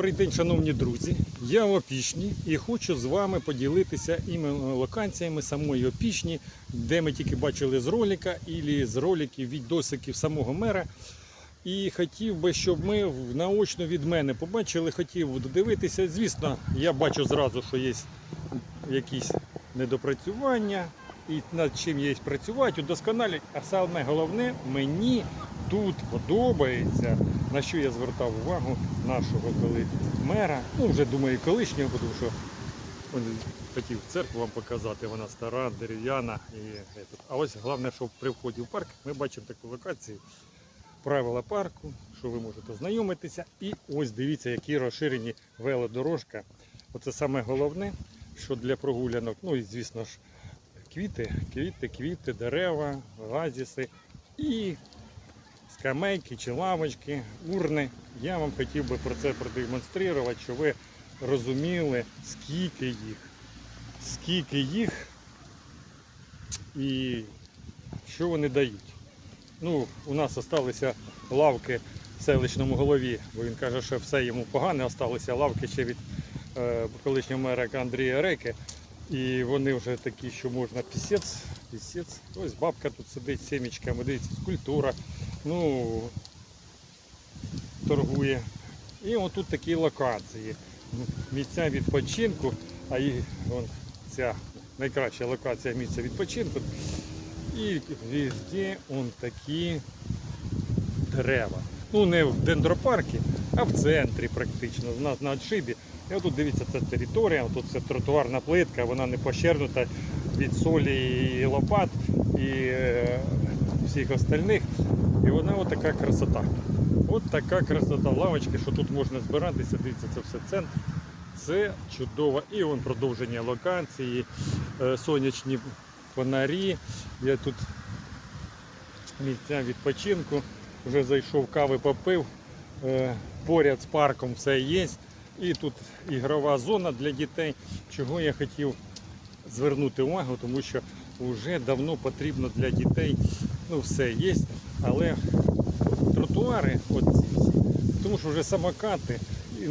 Добрий день, шановні друзі. Я в Опішні і хочу з вами поділитися іменно локаціями самої Опішні, де ми тільки бачили з ролика і з роликів від досиків самого мера. І хотів би, щоб ми наочно від мене побачили, хотів додивитися. Звісно, я бачу зразу, що є якісь недопрацювання і над чим є працювати, удосконалювати. А саме головне, мені тут подобається, на що я звертав увагу нашого коли мера, ну вже думаю, колишнього, тому що он хотів церкву вам показати, вона стара, дерев'яна. А ось головне, що при вході в парк ми бачимо таку локацію. Правила парку, що ви можете знайомитися. І ось дивіться, які розширені велодорожка. Оце саме головне, що для прогулянок, ну і звісно ж, квіти, квіти, квіти, дерева, газіси і скамейки чи лавочки, урни. Я вам хотів би про це продемонструвати, щоб ви розуміли, скільки їх, скільки їх і що вони дають. Ну, у нас залишилися лавки в селищному голові, бо він каже, що все йому погане, залишилися лавки ще від е, колишнього мера Андрія Реки. І вони вже такі, що можна пісець, пісець. Ось бабка тут сидить з сімечками, дивіться, скульптура. Ну, торгує. І отут такі локації. Місця відпочинку, а і вон, ця найкраща локація місця відпочинку. І везде он такі дерева. Ну не в дендропарку, а в центрі практично. У нас на отшибі. І отут дивіться, це територія, тут це тротуарна плитка, вона не пощернута від солі і лопат і е, всіх остальних. І вона отака красота. От така красота лавочки, що тут можна збиратися. Дивіться, це все центр. Це чудово. І вон продовження локації, е, сонячні фонарі. Я тут місця відпочинку. Вже зайшов кави попив. Е, Поряд з парком все є. І тут ігрова зона для дітей. Чого я хотів звернути увагу, тому що вже давно потрібно для дітей. Ну, все є, але тротуари, от ці всі, тому що вже самокати. І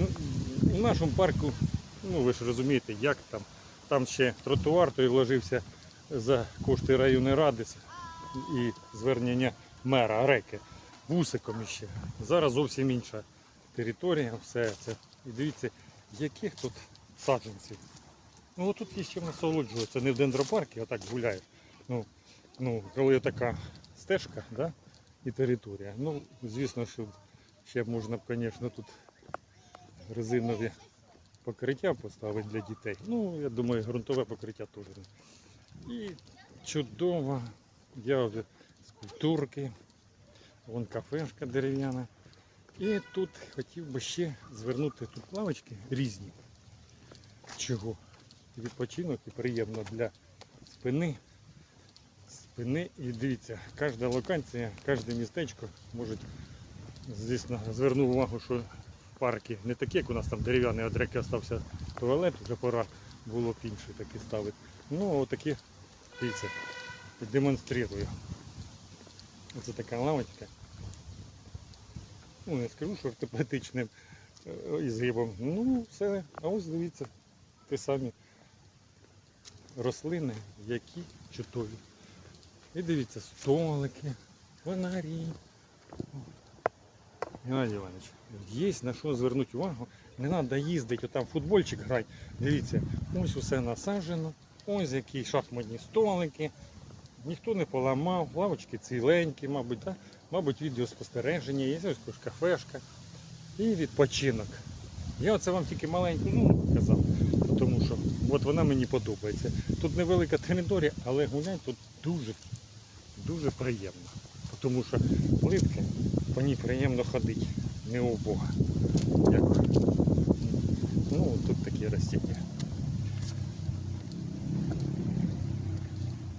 в нашому парку, ну ви ж розумієте, як там. Там ще тротуар, той вложився за кошти районної ради і звернення мера Реки. Вусиком іще. Зараз зовсім інша територія, все це. І дивіться, яких тут саджанців. Ну тут з чим не в дендропарку, а так гуляєш. Ну, ну, коли така стежка, да? і територія. Ну, звісно, що ще можна б, звісно, тут резинові покриття поставити для дітей. Ну, я думаю, ґрунтове покриття теж. І чудово. Я вже скульптурки, вон кафешка дерев'яна. І тут хотів би ще звернути тут лавочки різні. Чого? Відпочинок і приємно для спини. Спини і дивіться, кожна локація, кожне містечко може, звісно, звернув увагу, що парки не такі, як у нас там дерев'яний реки остався туалет, вже пора було б інший такий ставити. Ну, отакі, дивіться, демонструю. Оце така лавочка. Ну, не скажу, що ортопедичним е, ізгибом. Ну, все, а ось дивіться, ті самі рослини, які чудові. І дивіться, столики, фонарі. Геннадій Іванович, є на що звернути увагу. Не треба їздити, там футбольчик грати. Дивіться, ось усе насаджено, ось які шахматні столики. Ніхто не поламав, лавочки ціленькі, мабуть, да? мабуть, відеоспостереження, є ось кафешка і відпочинок. Я оце вам тільки маленьку ну, казав, тому що от вона мені подобається. Тут невелика територія, але гуляти тут дуже, дуже приємно. Тому що плитка, по ній приємно ходити, не у Бога. Дякую. Ну, тут такі растіння.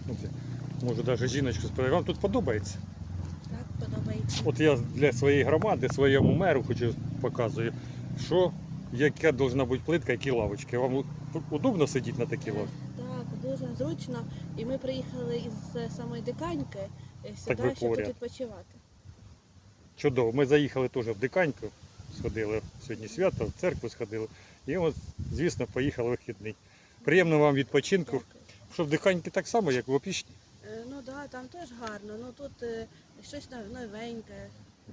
От я Можу навіть жіночку спитати, вам тут подобається? Так, подобається. От я для своєї громади, своєму меру хочу показую, що яка повинна бути плитка, які лавочки. Вам удобно сидіти на такій лавці? Дуже зручно. І ми приїхали із е, самої диканьки е, сюди, ви щоб поряд. тут відпочивати. Чудово. Ми заїхали теж в диканьку. сходили сьогодні свято, в церкву сходили. І от, звісно, поїхали вихідний. Приємного вам відпочинку. Дякую. Що в диханьки так само, як в опішні. Е, Ну так, да, там теж гарно. Ну тут е, щось нов- новеньке,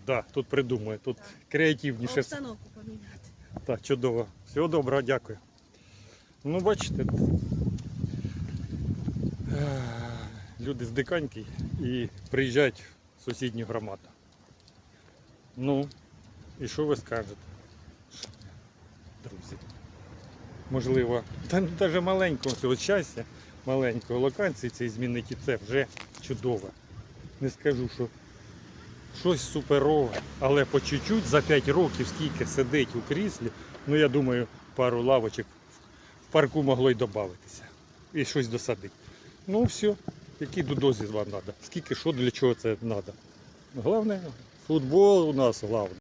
Да, тут придумує, тут Так. креативніше. обстановку поміняти. Так, чудово. Всього доброго, дякую. Ну, бачите, люди з диканьки і приїжджають в сусідню громаду. Ну, і що ви скажете? Друзі. Можливо, та навіть маленького цього щастя, маленької локації цей змінники це вже чудово. Не скажу, що щось суперове, але по чуть-чуть за 5 років скільки сидить у кріслі, ну я думаю, пару лавочок в парку могло й додатися. І щось досадити. Ну все, який додозі вам треба? Скільки що для чого це треба? Головне, футбол у нас головне.